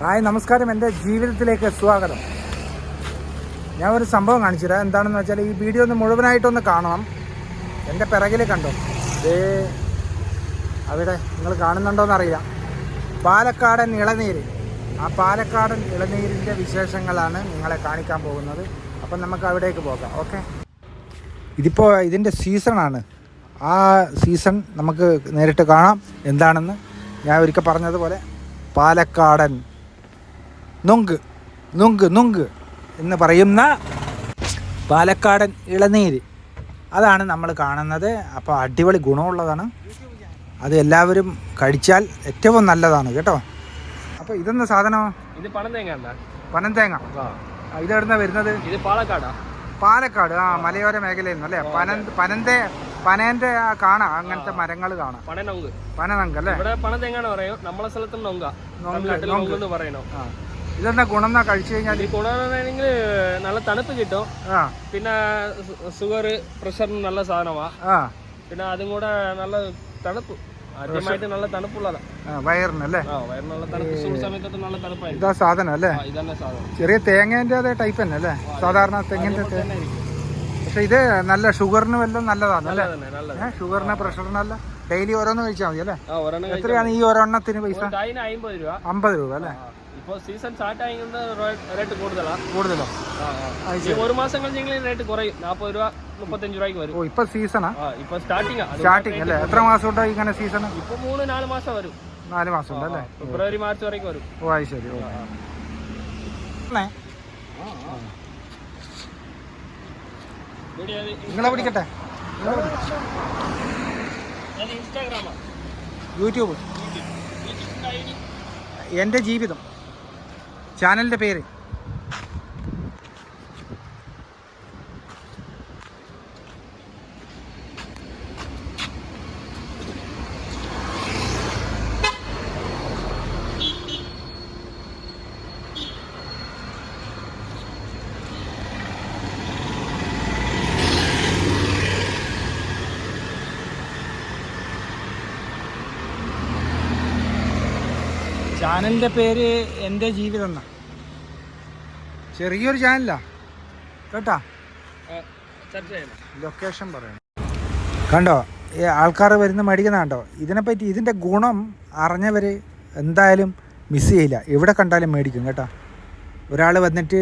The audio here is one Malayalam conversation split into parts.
ഹായ് നമസ്കാരം. എന്റെ ജീവിതത്തിലേക്ക് സ്വാഗതം. ഞാൻ ഒരു സംഭവം കാണിച്ചു തരാം എന്താണെന്ന് വെച്ചാൽ ഈ വീഡിയോ ഒന്ന് മുഴുവനായിട്ടൊന്ന് കാണണം. എന്റെ പിറകിൽ കണ്ടോ? ദേ അവിടെ നിങ്ങൾ കാണുന്നുണ്ടോ എന്നറിയാം പാലക്കാടൻ ഇളനീര്. ആ പാലക്കാടൻ ഇളനീരിന്റെ വിശേഷങ്ങളാണ് നിങ്ങളെ കാണിക്കാൻ പോകുന്നത്. അപ്പം നമുക്ക് അവിടേക്ക് പോകാം. ഓക്കെ? ഇതിപ്പോൾ ഇതിന്റെ സീസണാണ്. ആ സീസൺ നമുക്ക് നേരിട്ട് കാണാം. എന്താണെന്ന് ഞാൻ ഒരിക്കൽ പറഞ്ഞതുപോലെ പാലക്കാടൻ നുങ്ക് നുങ്ക് നുങ്ക് എന്ന് പറയുന്ന പാലക്കാടൻ ഇളനീര്. അതാണ് നമ്മൾ കാണുന്നത്. അപ്പോൾ അടിപൊളി ഗുണമുള്ളതാണ്. അത് എല്ലാവരും കഴിച്ചാൽ ഏറ്റവും നല്ലതാണ് കേട്ടോ. അപ്പോൾ ഇതെന്ന സാധനമോ ഇത് പനന്തേങ്ങ. ആ, ഇതെവിടുന്നാ വരുന്നത്? ഇത് പാലക്കാട്. പാലക്കാട്. ആ മലയോര മേഖലയിൽ നിന്ന് അല്ലേ പന പനന്റെ പനേന്റെ ആ കാണാം അങ്ങനത്തെ മരങ്ങൾ കാണാം. പണനൊങ്ക് പനനങ്ക് അല്ലേ? പറയും. നമ്മളെ സ്ഥലത്ത് നൊങ്ക. നൊങ്ക്, എന്ന് പറയണോ? ആ. ഇതെന്താ ഗുണം എന്നാ കഴിച്ചു കഴിഞ്ഞാൽ ഈ ഗുണമെന്നാണെങ്കിൽ നല്ല തണുപ്പ് കിട്ടും. ആ. പിന്നെ ഷുഗർ പ്രഷർ നല്ല സാധനമാ. ആ. പിന്നെ അതും കൂടെ നല്ല തണുപ്പ്. ആദ്യമായിട്ട് നല്ല തണുപ്പുള്ളതാ. വയറിന് നല്ല തണുപ്പ്. ചൂട് സമയത്തൊക്കെ നല്ല തണുപ്പായിരിക്കും. ഇതാ സാധനം അല്ലേ? ആ, ഇതന്നെ സാധനം. ചെറിയ തേങ്ങേന്റെ അതേ ടൈപ്പ് തന്നെ അല്ലേ? സാധാരണ തെങ്ങിന്റെ പക്ഷെ ഇത് നല്ല ഷുഗറിന് വല്ലതും നല്ലതാണ് അല്ലേ ഷുഗറിന് പ്രഷറിനല്ല ഡെയിലി ഓരോന്ന് കഴിച്ചാൽ മതി അല്ലേ? എത്രയാണ് ഈ ഒരെണ്ണത്തിന് പൈസ? അമ്പത് രൂപ അല്ലേ? ഇപ്പോൾ സീസൺ സ്റ്റാർട്ട് ആയിരിക്കുന്ന റേറ്റ് കൂടുതലാണ് കൂടുതലാണ് ഒരു മാസം കഴിഞ്ഞെങ്കിലും റേറ്റ് കുറയും. നാൽപ്പത് രൂപ മുപ്പത്തഞ്ച് രൂപയ്ക്ക് വരും. ഇപ്പൊ സീസണാ ഇപ്പൊ സ്റ്റാർട്ടിംഗ് സ്റ്റാർട്ടിംഗ് അല്ലേ? എത്ര മാസം ഉണ്ടായി ഇങ്ങനെ സീസൺ ഇപ്പൊ മൂന്ന് നാല് മാസം വരും. നാല് മാസം ഉണ്ട് അല്ലേ? ഫെബ്രുവരി മാർച്ച് വരേക്ക് വരും. ഓ അത് ശരി. നിങ്ങളെ പിടിക്കട്ടെ? ഇൻസ്റ്റാഗ്രാമാ. യൂട്യൂബ്? എന്റെ ജീവിതം. ചാനലിന്റെ പേര് ചാനലിന്റെ പേര് എന്റെ ജീവിതം എന്നാ ചെറിയൊരു ചാനലാ. കേട്ടാ? ലൊക്കേഷൻ പറയണം. കണ്ടോ ഈ ആൾക്കാർ വരുന്ന മേടിക്കുന്ന കണ്ടോ? ഇതിനെപ്പറ്റി ഇതിന്റെ ഗുണം അറിഞ്ഞവർ എന്തായാലും മിസ് ചെയ്യില്ല. എവിടെ കണ്ടാലും മേടിക്കും കേട്ടോ. ഒരാൾ വന്നിട്ട്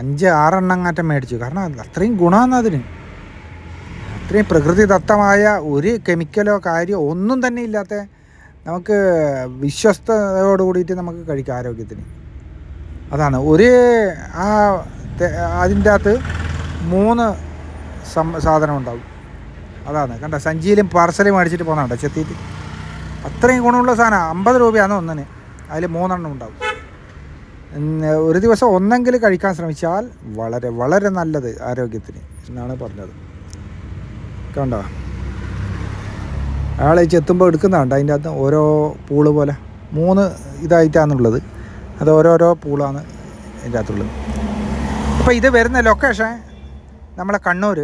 അഞ്ച് ആറെണ്ണം അങ്ങാറ്റം മേടിച്ചു. കാരണം അത്രയും ഗുണമാണ് അതിന്. അത്രയും പ്രകൃതിദത്തമായ ഒരു കെമിക്കലോ കാര്യമോ ഒന്നും തന്നെ ഇല്ലാത്ത നമുക്ക് വിശ്വസ്തയോട് കൂടിയിട്ട് നമുക്ക് കഴിക്കാം ആരോഗ്യത്തിന്. അതാണ്. ഒരു ആ അതിന്റെ അകത്ത് മൂന്ന് സം സാധനം ഉണ്ടാവും. അതാണ്. കണ്ട? സഞ്ചിയിലും പാർസലും മേടിച്ചിട്ട് പോകുന്നുണ്ടോ ചെത്തിയിട്ട്. അത്രയും ഗുണമുള്ള സാധനം. അമ്പത് രൂപയാണ് ഒന്നിന്. അതിൽ മൂന്നെണ്ണം ഉണ്ടാവും. ഒരു ദിവസം ഒന്നെങ്കിലും കഴിക്കാൻ ശ്രമിച്ചാൽ വളരെ വളരെ നല്ലത് ആരോഗ്യത്തിന് എന്നാണ് പറഞ്ഞത്. കണ്ടോ? അയാൾ ചെത്തുമ്പോൾ എടുക്കുന്നതുണ്ട് അതിന്റെ അകത്ത് ഓരോ പൂൾ പോലെ മൂന്ന് ഇതായിട്ടാണുള്ളത്. അത് ഓരോരോ പൂളാണ് അതിന്റെ അകത്തുള്ളത്. അപ്പോൾ ഇത് വരുന്ന ലൊക്കേഷൻ നമ്മളെ കണ്ണൂർ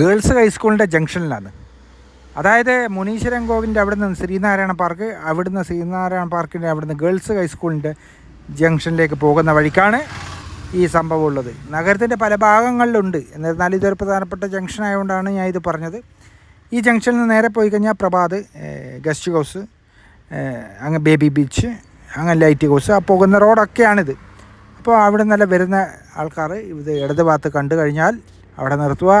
ഗേൾസ് ഹൈസ്കൂളിന്റെ ജംഗ്ഷനിലാണ്. അതായത് മുനീശ്വരൻ കോവിന്റെ അവിടുന്ന് ശ്രീനാരായണ പാർക്ക് അവിടുന്ന് ശ്രീനാരായണ പാർക്കിന്റെ അവിടുന്ന് ഗേൾസ് ഹൈസ്കൂളിന്റെ ജംഗ്ഷനിലേക്ക് പോകുന്ന വഴിക്കാണ് ഈ സംഭവം ഉള്ളത്. നഗരത്തിന്റെ പല ഭാഗങ്ങളിലുണ്ട്. എന്നിരുന്നാലും ഇതൊരു പ്രധാനപ്പെട്ട ജംഗ്ഷൻ ആയതുകൊണ്ടാണ് ഞാൻ ഇത് പറഞ്ഞത്. ഈ ജംഗ്ഷനിൽ നിന്ന് നേരെ പോയി കഴിഞ്ഞാൽ പ്രഭാത് ഗസ്റ്റ് ഹൗസ് അങ്ങ് ബേബി ബീച്ച് അങ്ങനെ ലൈറ്റ് ഹൗസ് ആ പോകുന്ന റോഡൊക്കെയാണിത്. അപ്പോൾ അവിടെ നിന്നല്ല വരുന്ന ആൾക്കാർ ഇത് ഇടത് ഭാഗത്ത് കണ്ടു കഴിഞ്ഞാൽ അവിടെ നിർത്തുക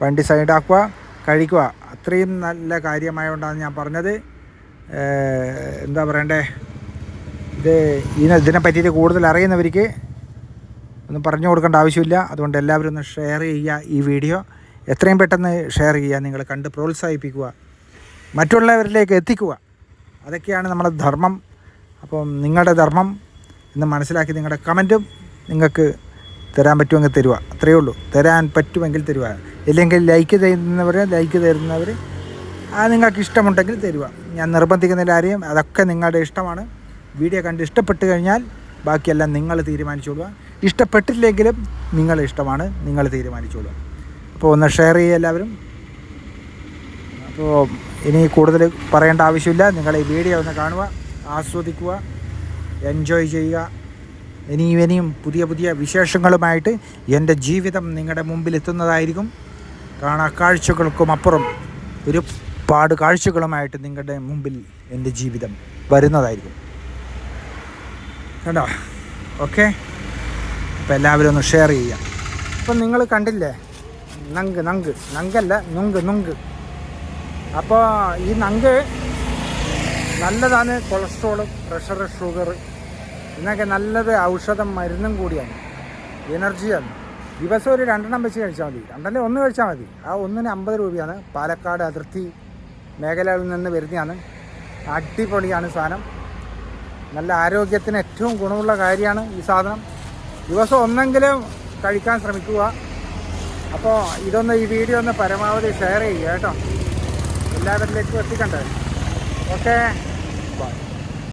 വണ്ടി സൈഡാക്കുക കഴിക്കുക. അത്രയും നല്ല കാര്യമായതുകൊണ്ടാണ് ഞാൻ പറഞ്ഞത്. എന്താ പറയണ്ടേ? ഇത് ഇതിനെ ഇതിനെ പറ്റിയിട്ട് കൂടുതൽ അറിയുന്നവർക്ക് ഒന്നും പറഞ്ഞു കൊടുക്കേണ്ട ആവശ്യമില്ല. അതുകൊണ്ട് എല്ലാവരും ഒന്ന് ഷെയർ ചെയ്യുക ഈ വീഡിയോ എത്രയും പെട്ടെന്ന് ഷെയർ ചെയ്യുക നിങ്ങൾ കണ്ട് പ്രോത്സാഹിപ്പിക്കുക മറ്റുള്ളവരിലേക്ക് എത്തിക്കുക. അതൊക്കെയാണ് നമ്മുടെ ധർമ്മം. അപ്പം നിങ്ങളുടെ ധർമ്മം എന്ന് മനസ്സിലാക്കി നിങ്ങളുടെ കമന്റും നിങ്ങൾക്ക് തരാൻ പറ്റുമെങ്കിൽ തരുക. അത്രയേ ഉള്ളൂ. തരാൻ പറ്റുമെങ്കിൽ തരുക. ഇല്ലെങ്കിൽ ലൈക്ക് തരുന്നവർ ലൈക്ക് തരുന്നവർ ആ നിങ്ങൾക്ക് ഇഷ്ടമുണ്ടെങ്കിൽ തരുക. ഞാൻ നിർബന്ധിക്കുന്നില്ല ആരെയും അതൊക്കെ നിങ്ങളുടെ ഇഷ്ടമാണ്. വീഡിയോ കണ്ട് ഇഷ്ടപ്പെട്ട് കഴിഞ്ഞാൽ ബാക്കിയെല്ലാം നിങ്ങൾ തീരുമാനിച്ചോളുക. ഇഷ്ടപ്പെട്ടില്ലെങ്കിലും നിങ്ങളുടെ ഇഷ്ടമാണ്. നിങ്ങൾ തീരുമാനിച്ചോളുക. അപ്പോൾ ഒന്ന് ഷെയർ ചെയ്യുക എല്ലാവരും. അപ്പോൾ ഇനി കൂടുതൽ പറയേണ്ട ആവശ്യമില്ല. നിങ്ങൾ ഈ വീഡിയോ ഒന്ന് കാണുക ആസ്വദിക്കുക എൻജോയ് ചെയ്യുക. ഇനിയും ഇനിയും പുതിയ പുതിയ വിശേഷങ്ങളുമായിട്ട് എന്റെ ജീവിതം നിങ്ങളുടെ മുമ്പിൽ എത്തുന്നതായിരിക്കും. കാണാ കാഴ്ചകൾക്കും അപ്പുറം ഒരുപാട് കാഴ്ചകളുമായിട്ട് നിങ്ങളുടെ മുമ്പിൽ എന്റെ ജീവിതം വരുന്നതായിരിക്കും. കണ്ടോ? ഓക്കെ അപ്പോൾ എല്ലാവരും ഒന്ന് ഷെയർ ചെയ്യുക. അപ്പം നിങ്ങൾ കണ്ടില്ലേ? നങ്ക് നങ്ക് നങ്കല്ല നുങ്ക് നുങ്ക്. അപ്പോൾ ഈ നങ്ക് നല്ലതാണ് കൊളസ്ട്രോൾ പ്രഷർ ഷുഗർ ഇതിനൊക്കെ നല്ലത് ഔഷധം മരുന്നും കൂടിയാണ്. എനർജിയാണ്. ദിവസം ഒരു രണ്ടെണ്ണം വെച്ച് കഴിച്ചാൽ മതി. രണ്ടെണ്ണം ഒന്ന് കഴിച്ചാൽ മതി. ആ ഒന്നിന് അമ്പത് രൂപയാണ്. പാലക്കാട് അതിർത്തി മേഖലകളിൽ നിന്ന് വരുന്നതാണ്. അടിപൊളിയാണ് സാധനം. നല്ല ആരോഗ്യത്തിന് ഏറ്റവും ഗുണമുള്ള കാര്യമാണ് ഈ സാധനം. ദിവസം ഒന്നെങ്കിലും കഴിക്കാൻ ശ്രമിക്കുക. അപ്പോൾ ഇതൊന്ന് ഈ വീഡിയോ ഒന്ന് പരമാവധി ഷെയർ ചെയ്യുക കേട്ടോ. എല്ലാവരിലേക്കും എത്തിക്കണ്ടേ. Okay bye